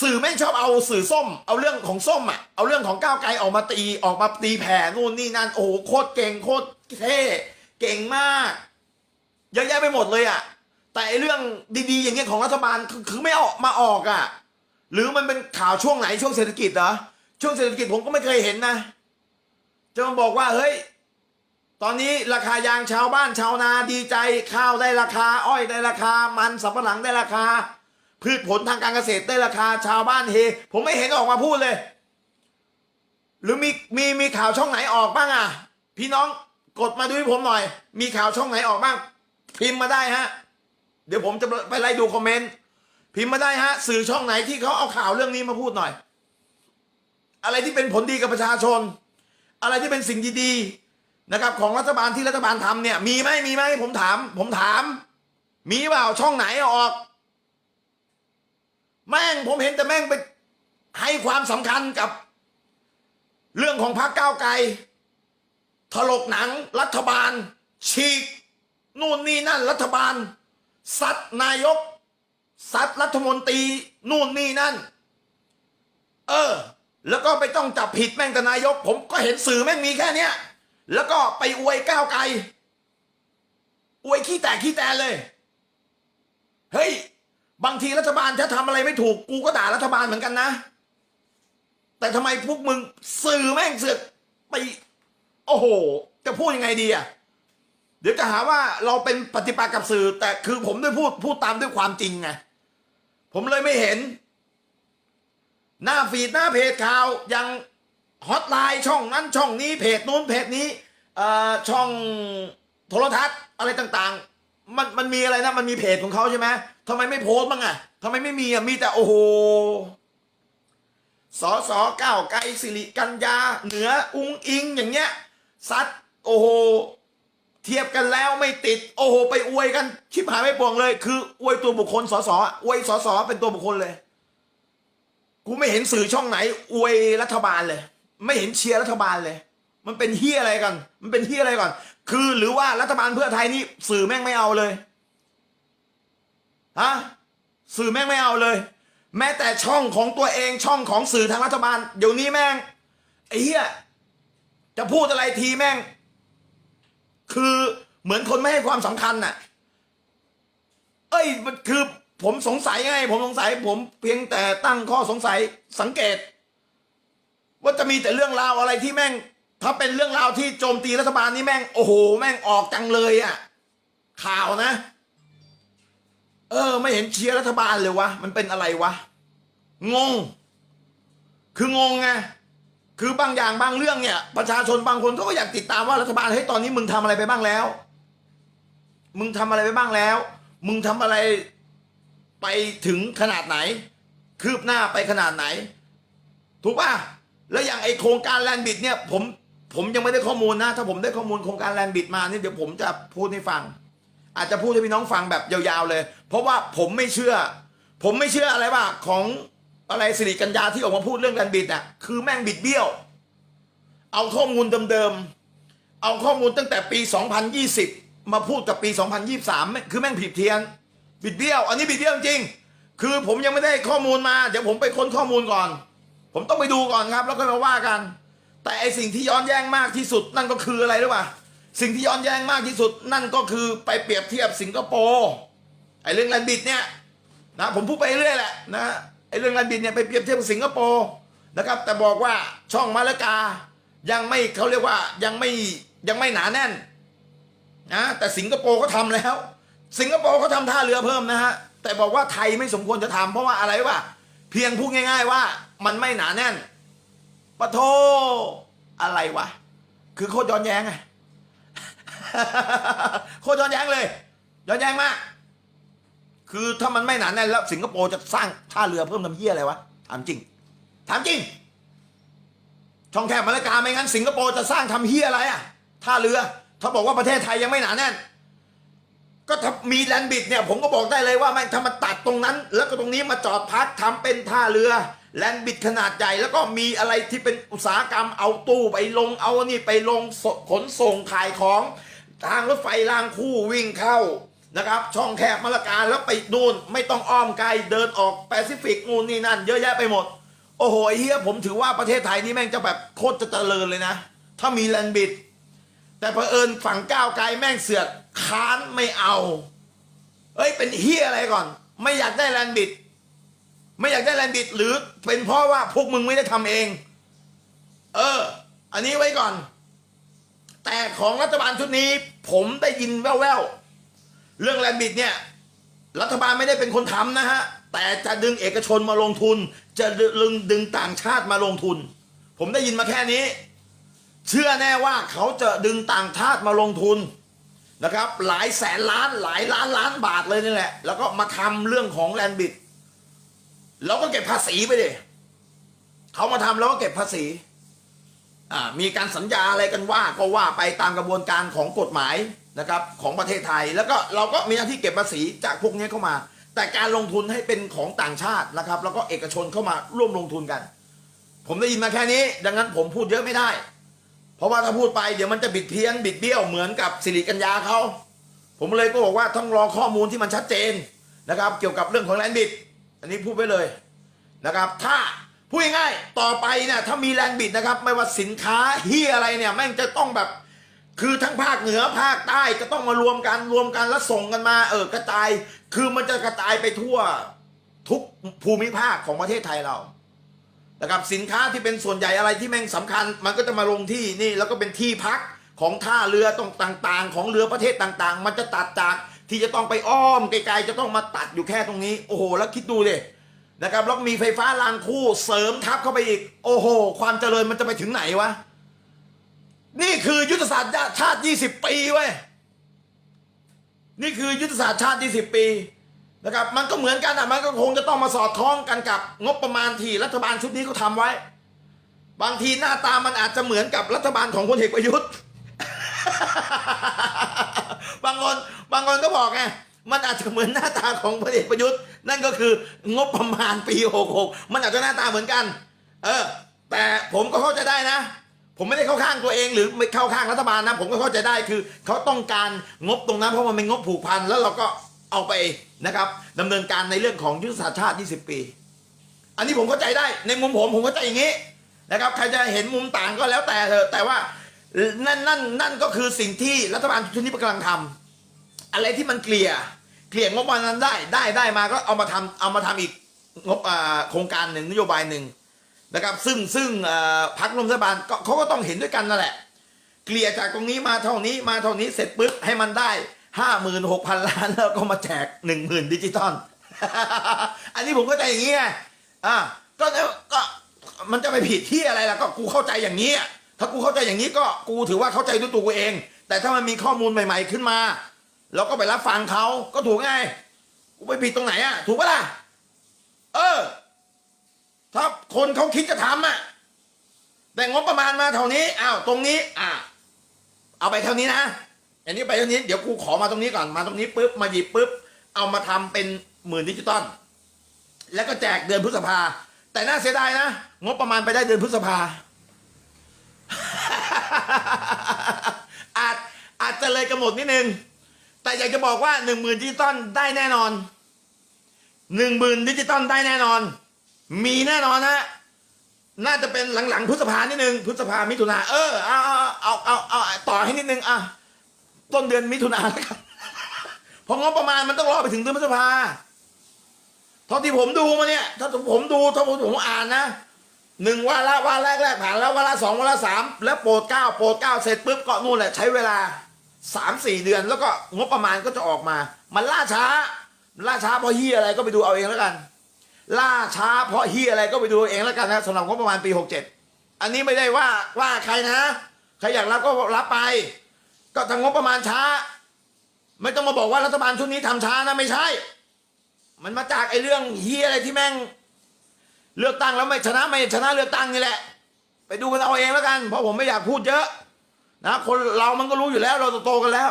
สื่อไม่ชอบเอาสื่อส้ม เอาเรื่องของส้มอะ เอาเรื่องของก้าวไกลออกมาตีออกมาตีแผ่นู่นนี่นั่นโอ้โหโคตรเก่งโคตรเท่เก่งมากเยอะแยะไปหมดเลยอะ แต่ไอเรื่องดีๆ อย่างเงี้ยของรัฐบาลคือไม่เอามาออกอะ หรือมันเป็นข่าวช่วงไหนช่วงเศรษฐกิจเหรอช่วงเศรษฐกิจผมก็ไม่เคยเห็นนะจะมาบอกว่าเฮ้ยตอนนี้ราคายางชาวบ้านชาวนาดีใจข้าวได้ราคา อ้อยได้ราคา มันสำปะหลังได้ราคา พืชผลทางการเกษตรได้ราคาชาวบ้านเฮ ผมไม่เห็นออกมาพูดเลย หรือมีมีมีข่าวช่องไหนออกบ้างอะ พี่น้องกดมาดูให้ผมหน่อย มีข่าวช่องไหนออกบ้าง พิมพ์มาได้ฮะ เดี๋ยวผมจะไปไล่ดูคอมเมนต์พิมพ์มาได้ฮะ สื่อช่องไหนที่เขาเอาข่าวเรื่องนี้มาพูดหน่อย อะไรที่เป็นผลดีกับประชาชน อะไรที่เป็นสิ่งดีๆนะครับ ของรัฐบาลที่รัฐบาลทำเนี่ย มีไหมมีไหมผมถาม ผมถาม มีเปล่าช่องไหนออก แม่งผมเห็นแต่แม่งไปให้ความสำคัญกับ เรื่องของพรรคก้าวไกลถลกหนังรัฐบาล ฉีกนู่นนี่นั่นรัฐบาลซัดนายกซัดรัฐมนตรีนู่นนี่นั่น เออ แล้วก็ไปต้องจับผิดแม่งแต่นายก ผมก็เห็นสื่อแม่งมีแค่เนี้ยแล้วก็ไปอวยก้าวไกลอวยขี้แตกขี้แตนเลย เฮ้ย บางทีรัฐบาลถ้าทำอะไรไม่ถูกกูก็ด่ารัฐบาลเหมือนกันนะ แต่ทำไมพวกมึงสื่อแม่งเสือกไป โอ้โห จะพูดยังไงดีอะเดี๋ยวจะหาว่าเราเป็นปฏิปักษ์กับสื่อ แต่คือผมด้วยพูดพูดตามด้วยความจริงไงผมเลยไม่เห็น หน้าฟีดหน้าเพจข่าวยังฮอตไลน์ช่องนั้นช่องนี้เพจนู้นเพจนี้เอ่อช่องโทรทัศน์อะไรต่าง ๆ มันมันมีอะไรนะ มันมีเพจของเขาใช่ไหม ทำไมไม่โพสต์บ้างอะทำไมไม่มีอะมีแต่โอ้โหสอสอเก้าไกลสิริกัญญา เหนืออุ้งอิงอย่างเงี้ยซัดโอ้โห เทียบกันแล้วไม่ติด โอ้โห ไปอวยกันชิบหายไม่ปวงเลย คืออวยตัวบุคคลสอสออวยสอสอเป็นตัวบุคคลเลย กูไม่เห็นสื่อช่องไหน อวยรัฐบาลเลย ไม่เห็นเชียร์รัฐบาลเลย มันเป็นเฮียอะไรกัน มันเป็นเฮียอะไรก่อน คือหรือว่ารัฐบาลเพื่อไทยนี่สื่อแม่งไม่เอาเลย ฮะสื่อแม่งไม่เอาเลย แม้แต่ช่องของตัวเองช่องของสื่อทางรัฐบาลเดี๋ยวนี้แม่งไอ้เฮียจะพูดอะไรทีแม่ง คือเหมือนคนไม่ให้ความสำคัญน่ะ เอ้ยมันคือผมสงสัยไง ผมสงสัย ผมเพียงแต่ตั้งข้อสงสัยสังเกต ว่าจะมีแต่เรื่องราวอะไรที่แม่ง ถ้าเป็นเรื่องราวที่โจมตีรัฐบาลนี่แม่ง โอ้โห แม่งออกจังเลยอะ่ะ ข่าวนะ เออ ไม่เห็นเชียร์รัฐบาลเลยวะ มันเป็นอะไรวะ งง คืองงไง คือบางอย่างบางเรื่องเนี่ย ประชาชนบางคนเขาก็อยากติดตามว่ารัฐบาลเฮ้ยตอนนี้มึงทำอะไรไปบ้างแล้ว มึงทำอะไรไปบ้างแล้ว มึงทำอะไรไปถึงขนาดไหน คืบหน้าไปขนาดไหน ถูกป่ะ แล้วอย่างไอโครงการแลนบิดเนี่ย ผม ผมยังไม่ได้ข้อมูลนะ ถ้าผมได้ข้อมูลโครงการแลนบิดมาเนี่ยเดี๋ยวผมจะพูดให้ฟัง อาจจะพูดให้พี่น้องฟังแบบยาวๆเลย เพราะว่าผมไม่เชื่อ ผมไม่เชื่ออะไรว่าของอะไรสิริกัญญาที่ออกมาพูดเรื่องแลนบิดอะคือแม่งบิดเบี้ยว เอาข้อมูลเดิมๆเอาข้อมูลตั้งแต่ปี 2020 มาพูดกับปี 2023แม่งคือแม่งผิดเทียน บิดเบี้ยว อันนี้บิดเบี้ยวจริงคือผมยังไม่ได้ข้อมูลมา เดี๋ยวผมไปค้นข้อมูลก่อน ผมต้องไปดูก่อนครับ แล้วก็มาว่ากัน แต่ไอสิ่งที่ย้อนแย้งมากที่สุดนั่นก็คืออะไรรู้ป่ะ สิ่งที่ย้อนแย้งมากที่สุดนั่นก็คือไปเปรียบเทียบสิงคโปร์ไอเรื่องแลนบิดเนี่ยนะผมพูดไปเรื่อยแหละนะไอเรื่องแลนบิดเนี่ยไปเปรียบเทียบสิงคโปร์นะครับ แต่บอกว่าช่องมาละกายังไม่เขาเรียกว่ายังไม่ยังไม่หนาแน่นนะแต่สิงคโปร์เขาทำแล้ว สิงคโปร์เขาทำท่าเรือเพิ่มนะฮะแต่บอกว่าไทยไม่สมควรจะทำเพราะว่าอะไรวะเพียงพูดง่าย ๆ ว่ามันไม่หนาแน่นปะโทอะไรวะคือโคตรย้อนแย้งไง โคตรย้อนแย้งเลยย้อนแย้งมาก คือถ้ามันไม่หนาแน่นแล้วสิงคโปร์จะสร้างท่าเรือเพิ่มทำเหี้ยอะไรวะถามจริงถามจริง ช่องแคบมาเลกาไม่งั้นสิงคโปร์จะสร้างทำเฮียอะไรอะท่าเรือ ถ้าบอกว่าประเทศไทยยังไม่หนาแน่น ก็ถ้ามีแลนด์บิดเนี่ยผมก็บอกได้เลยว่าแม่งถ้ามาตัดตรงนั้น แล้วก็ตรงนี้มาจอดพักทำเป็นท่าเรือแลนด์บิดขนาดใหญ่แล้วก็มีอะไรที่เป็นอุตสาหกรรมเอาตู้ไปลงเอานี่ไปลงขนส่งขายของ ทางรถไฟรางคู่วิ่งเข้านะครับ ช่องแคบมะละกาแล้วไปดูนไม่ต้องอ้อมไกลเดินออกแปซิฟิกนู่นนี่นั่น เยอะแยะไปหมด โอ้โหเฮียผมถือว่าประเทศไทยนี่แม่งจะแบบโคตรจะเจริญเลยนะ ถ้ามีแลนบิด แต่เผอิญฝั่งก้าวไกลแม่งเสือกค้านไม่เอาเอ้ยเป็นเฮียอะไรก่อน ไม่อยากได้แลนบิด ไม่อยากได้แลนบิดหรือเป็นเพราะว่าพวกมึงไม่ได้ทำเอง เออ อันนี้ไว้ก่อน แต่ของรัฐบาลชุดนี้ ผมได้ยินแว่วๆเรื่องแลนบิดเนี่ย รัฐบาลไม่ได้เป็นคนทำนะฮะ แต่จะดึงเอกชนมาลงทุน จะดึงดึงต่างชาติมาลงทุน ผมได้ยินมาแค่นี้ เชื่อแน่ว่าเขาจะดึงต่างชาติมาลงทุนนะครับ หลายแสนล้านหลายล้านล้านบาทเลยนี่แหละ แล้วก็มาทำเรื่องของแลนบิดแล้วก็เก็บภาษีไปดิเขามาทำแล้วก็เก็บภาษี มีการสัญญาอะไรกันว่าก็ว่าไปตามกระบวนการของกฎหมายนะครับของประเทศไทย แล้วก็เราก็มีหน้าที่เก็บภาษีจากพวกนี้เข้ามา แต่การลงทุนให้เป็นของต่างชาตินะครับ แล้วก็เอกชนเข้ามาร่วมลงทุนกัน ผมได้ยินมาแค่นี้ ดังนั้นผมพูดเยอะไม่ได้ เพราะว่าถ้าพูดไปเดี๋ยวมันจะบิดเพี้ยนบิดเบี้ยวเหมือนกับสิริกัญญาเขาผมเลยก็บอกว่าต้องรอข้อมูลที่มันชัดเจนนะครับ เกี่ยวกับเรื่องของแลนด์บิด อันนี้พูดไปเลยนะครับ ถ้า พูดง่ายๆต่อไปเนี่ยถ้ามีแลนด์บิดนะครับ ไม่ว่าสินค้าเฮียอะไรเนี่ยแม่งจะต้องแบบคือทั้งภาคเหนือภาคใต้ก็ต้องมารวมกันรวมกันแล้วส่งกันมาเออกระจาย คือมันจะกระจายไปทั่วทุกภูมิภาคของประเทศไทยเรานะครับสินค้าที่เป็นส่วนใหญ่อะไรที่แม่งสำคัญ มันก็จะมาลงที่นี่แล้วก็เป็นที่พักของท่าเรือตรงต่างๆ ของเรือประเทศต่างๆ มันจะตัดจากที่จะต้องไปอ้อมไกลๆจะต้องมาตัดอยู่แค่ตรงนี้ โอ้โห แล้วคิดดูดิ นะครับแล้วมีไฟฟ้ารางคู่เสริมทับเข้าไปอีก โอ้โห ความเจริญมันจะไปถึงไหนวะ นี่คือยุทธศาสตร์ชาติ 20 ปีเว้ยนี่คือยุทธศาสตร์ชาติ 20 ปีนะครับมันก็เหมือนกันอะมันก็คงจะต้องมาสอดคล้องกันกับ งบประมาณที่รัฐบาลชุดนี้เขาทำไว้ บางทีหน้าตามันอาจจะเหมือนกับรัฐบาลของพลเอกประยุทธ์ บางคนบางคนก็บอกไง มันอาจจะเหมือนหน้าตาของพลเอกประยุทธ์ นั่นก็คืองบประมาณปี 66 มันอาจจะหน้าตาเหมือนกัน เออ แต่ผมก็เข้าใจได้นะ ผมไม่ได้เข้าข้างตัวเองหรือไม่เข้าข้างรัฐบาลนะ ผมก็เข้าใจได้คือเขาต้องการงบตรงนั้นเพราะมันเป็นงบผูกพันแล้วเราก็เอาไปนะครับดำเนินการในเรื่องของยุทธศาสตร์ชาติ 20 ปี อันนี้ผมเข้าใจได้ในมุมผมผมเข้าใจอย่างนี้นะครับใครจะเห็นมุมต่างก็แล้วแต่เถอะแต่ว่านั่นนั่นนั่นก็คือสิ่งที่รัฐบาลชุดนี้กำลังทำ อะไรที่มันเกลี่ยเกลี่ยงบประมาณนั้นได้ได้ได้มาก็เอามาทำเอามาทำอีกงบโครงการหนึ่งนโยบายหนึ่งนะครับ ซึ่งซึ่งพรรคร่วมรัฐบาลก็เขาก็ต้องเห็นด้วยกันนั่นแหละ เกลี่ยจากตรงนี้มาเท่านี้มาเท่านี้เสร็จปุ๊บให้มันได้ห้าหมื่นหกพันล้านแล้วก็มาแจกหนึ่งหมื่นดิจิตอลอันนี้ผมเข้าใจอย่างนี้ไงอะก็ก็มันจะไปผิดที่อะไรล่ะก็กูเข้าใจอย่างนี้ ถ้ากูเข้าใจอย่างนี้ก็กูถือว่าเข้าใจด้วยตัวกูเอง แต่ถ้ามันมีข้อมูลใหม่ ๆ ขึ้นมา เราก็ไปรับฟังเขาก็ถูกไงกูไปผิดตรงไหนอะ ถูกปะล่ะ เออ ถ้าคนเขาคิดจะทำอะ แต่งบประมาณมาเท่านี้อ้าวตรงนี้ อะ เอาไปเท่านี้นะอันนี้ไปเท่านี้เดี๋ยวกูขอมาตรงนี้ก่อนมาตรงนี้ปุ๊บมาหยิบปุ๊บเอามาทำเป็นหมื่นดิจิตอลแล้วก็แจกเดือนพฤษภา แต่น่าเสียดายนะงบประมาณไปได้เดือนพฤษภาอาจอาจจะเลยกำหนดนิดนึง แต่อยากจะบอกว่าหนึ่งหมื่นดิจิตอลได้แน่นอนหนึ่งหมื่นดิจิตอลได้แน่นอน มีแน่นอนนะน่าจะเป็นหลังๆพฤษภานิดนึงพฤษภามิถุนาเออเอาเอาเอาเอาต่อให้นิดนึงอะต้นเดือนมิถุนาแล้วกันเพราะงบประมาณมันต้องรอไปถึงเดือนพฤษภาเท่าที่ผมดูมาเนี่ยถ้าผมดูถ้าผมผมอ่านนะหนึ่งวาระวาระแรกแรกผ่านแล้ววาระสองวาระสามแล้วโปรดเก้าโปรดเก้าเสร็จปุ๊บก็นู่นแหละใช้เวลา สามสี่เดือนแล้วก็งบประมาณก็จะออกมา มันล่าช้าล่าช้าเพราะเฮียอะไรก็ไปดูเอาเองแล้วกัน ล่าช้าเพราะเฮียอะไรก็ไปดูเองแล้วกันนะสำหรับงบประมาณปี67อันนี้ไม่ได้ว่าว่าใครนะใครอยากรับก็รับไป ก็ทางงบประมาณช้า ไม่ต้องมาบอกว่ารัฐบาลชุดนี้ทำช้านะไม่ใช่ มันมาจากไอ้เรื่องเฮียอะไรที่แม่ง เลือกตั้งแล้วไม่ชนะไม่ชนะเลือกตั้งนี่แหละ ไปดูกันเอาเองแล้วกัน เพราะผมไม่อยากพูดเยอะ นะคนเรามันก็รู้อยู่แล้วเราโตกันแล้ว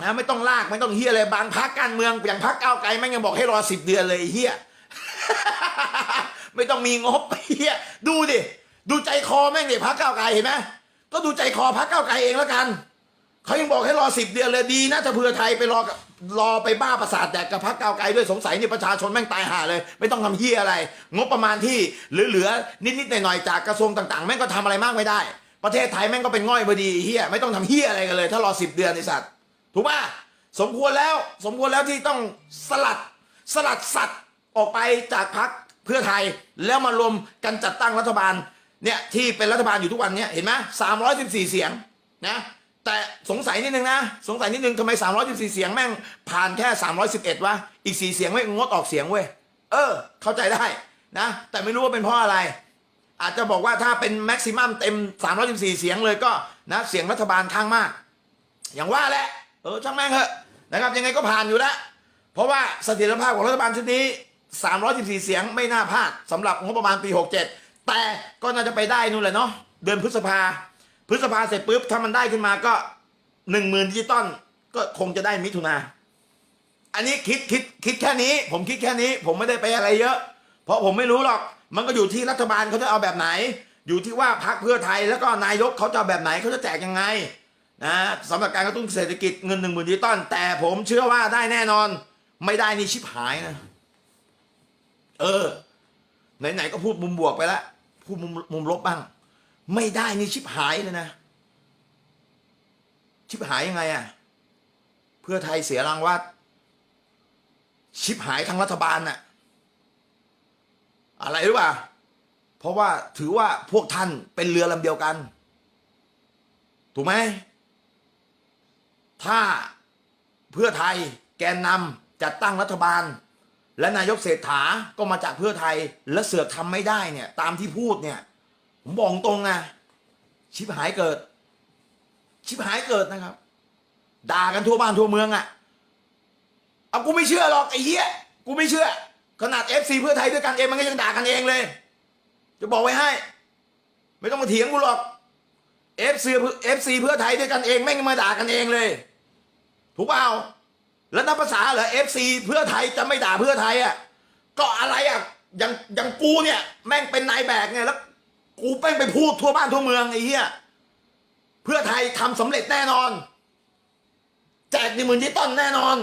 นะไม่ต้องลากไม่ต้องเฮียอะไรบางพักการเมืองอย่างพักก้าวไกลแม่งยังบอกให้รอสิบเดือนเลยเฮียไม่ต้องมีงบเฮียดูดิดูใจคอแม่งดิพักเก้าวไกลเห็นไหมก็ดูใจคอพักเก้าวไกลเองแล้วกันเขายังบอกให้รอสิบเดือนเลยดีนะถ้าเพื่อไทยไปรอรอไปบ้าประสาทแดกกับพักก้าวไกลด้วยสงสัยนี่ประชาชนแม่งตายห่าเลย ไม่ต้องทำเฮียอะไร งบประมาณที่เหลือๆนิดๆหน่อยๆจากกระทรวงต่างๆ แม่งก็ทำอะไรมากไม่ได้ ประเทศไทยแม่งก็เป็นง่อยพอดีเฮียไม่ต้องทำเฮียอะไรกันเลย ถ้ารอสิบเดือนไอสัตว์ถูกป่ะสมควรแล้วสมควรแล้วที่ต้องสลัดสลัดสัตว์ออกไปจากพักเพื่อไทยแล้วมารวมกันจัดตั้งรัฐบาลเนี่ยที่เป็นรัฐบาลอยู่ทุกวันเนี้ยเห็นไหมสามร้อยสิบสี่เสียงนะแต่สงสัยนิดนึงนะสงสัยนิดนึงทำไม314เสียงแม่งผ่านแค่311วะอีก4เสียงไม่งดออกเสียงเว้ยเออ เข้าใจได้นะ แต่ไม่รู้ว่าเป็นเพราะอะไร อาจจะบอกว่าถ้าเป็นแม็กซิมัมเต็ม 314 เสียงเลยก็นะเสียงรัฐบาลข้างมาก อย่างว่าแหละเออช่างแม่งเถอะนะครับยังไงก็ผ่านอยู่แล้วเพราะว่าเสถียรภาพของรัฐบาลชุดนี้ 314 เสียงไม่น่าพลาดสำหรับงบประมาณปี 67 แต่ก็น่าจะไปได้นู่นแหละเนาะเดือนพฤษภา พฤษภาเสร็จปุ๊บถ้ามันได้ขึ้นมาก็หนึ่งหมื่นดิจิตอลก็คงจะได้มิถุนาอันนี้คิดคิดคิดแค่นี้ ผมคิดแค่นี้ ผมไม่ได้ไปอะไรเยอะ เพราะผมไม่รู้หรอก มันก็อยู่ที่รัฐบาลเขาจะเอาแบบไหน อยู่ที่ว่าพรรคเพื่อไทยแล้วก็นายกเขาจะแบบไหนเขาจะแจกยังไงนะสำหรับการกระตุ้นเศรษฐกิจเงินหนึ่งหมื่นดิจิตอลแต่ผมเชื่อว่าได้แน่นอน ไม่ได้นี่ชิบหายนะ เออ ไหนๆก็พูดมุมบวกไปแล้วพูดมุมมุมลบบ้าง ไม่ได้นี่ชิบหายเลยนะ ชิบหายยังไงอะเพื่อไทยเสียรางวัลชิบหายทั้งรัฐบาลน่ะ อะไรรู้ป่ะเพราะว่าถือว่าพวกท่านเป็นเรือลำเดียวกัน ถูกไหม ถ้าเพื่อไทยแกนนำจัดตั้งรัฐบาล และนายกเศรษฐาก็มาจากเพื่อไทยและเสือกทำไม่ได้เนี่ย ตามที่พูดเนี่ย ผมบอกตรงนะชิบหายเกิด ชิบหายเกิดนะครับ ด่ากันทั่วบ้านทั่วเมืองอะ่ะ เอากูไม่เชื่อหรอกไอ้เหี้ยกูไม่เชื่อ ขนาดเอฟซีเพื่อไทยด้วยกันเองมันก็ยังด่ากันเองเลย จะบอกไว้ให้ ไม่ต้องมาเถียงกูหรอกเอฟซีเอฟซีเพื่อไทยด้วยกันเองแม่งมาด่ากันเองเลย ถูกเปล่าแล้วนับภาษาเหรอเอฟซีเพื่อไทยจะไม่ด่าเพื่อไทยอะก็อะไรอะอย่างอย่างกูเนี่ยแม่งเป็นนายแบกไงแล้วกูแม่งไปพูดทั่วบ้านทั่วเมืองไอ้เหี้ยเพื่อไทยทำสำเร็จแน่นอน แจกในหมื่นที่ต้นแน่นอน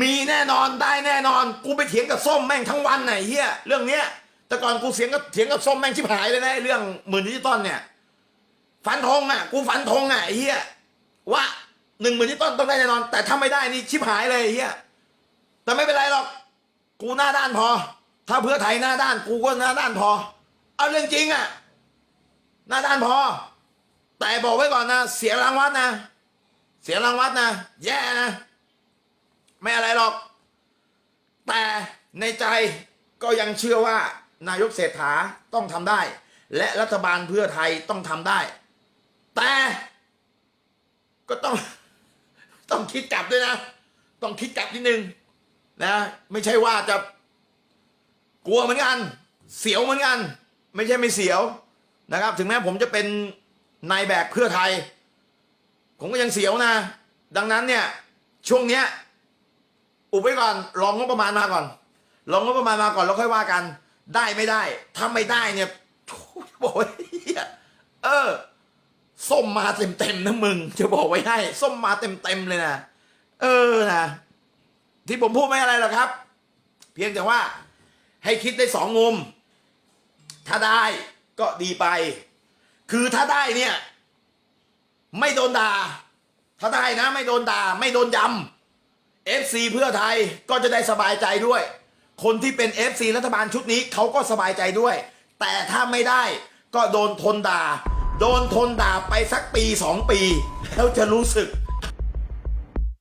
มีแน่นอนได้แน่นอน กูไปเถียงกับส้มแม่งทั้งวันไหนเฮียเรื่องเนี้ย แต่ก่อนกูเสียงกับเถียงกับส้มแม่งชิบหายเลยนะไอ้เรื่องหมื่นดิจิตอลเนี่ยฟันธงอะ กูฟันธงอะไอ้เฮียว่าหนึ่งหมื่นดิจิตอลต้องได้แน่นอน แต่ถ้าไม่ได้นี่ชิบหายเลยไอ้เฮียแต่ไม่เป็นไรหรอกกูหน้าด้านพอ ถ้าเพื่อไทยหน้าด้านกูก็หน้าด้านพอ เอาเรื่องจริงอะหน้าด้านพอ แต่บอกไว้ก่อนนะ เสียรางวัลนะ เสียรางวัลนะ แย่นะ ไม่อะไรหรอก แต่ในใจก็ยังเชื่อว่านายกเศรษฐาต้องทำได้ และรัฐบาลเพื่อไทยต้องทำได้ แต่ก็ต้องต้องคิดกลับด้วยนะ ต้องคิดกลับนิดนึงนะ ไม่ใช่ว่าจะกลัวเหมือนกัน เสียวเหมือนกัน ไม่ใช่ไม่เสียวนะครับ ถึงแม้ผมจะเป็นนายแบกเพื่อไทย ผมก็ยังเสียวนะ ดังนั้นเนี่ยช่วงเนี้ย อุบไว้ก่อนลองงบประมาณมาก่อนลองงบประมาณมาก่อนแล้วค่อยว่ากัน ได้ไม่ได้ถ้าไม่ได้เนี่ยบอกไว้เหี้ยเออส้มมาเต็มเต็มนะมึง จะบอกไว้ให้ส้มมาเต็มเต็มเลยนะเออนะที่ผมพูดไม่อะไรหรอกครับ เพียงแต่ว่า ให้คิดได้สองมุม ถ้าได้ก็ดีไป คือถ้าได้เนี่ย ไม่โดนด่าถ้าได้นะ ไม่โดนด่าไม่โดนยำ FC เพื่อไทยก็จะได้สบายใจด้วย คนที่เป็น FC รัฐบาลชุดนี้เขาก็สบายใจด้วย แต่ถ้าไม่ได้ก็โดนทนด่า โดนทนด่าไปสักปีสองปี แล้วจะรู้สึก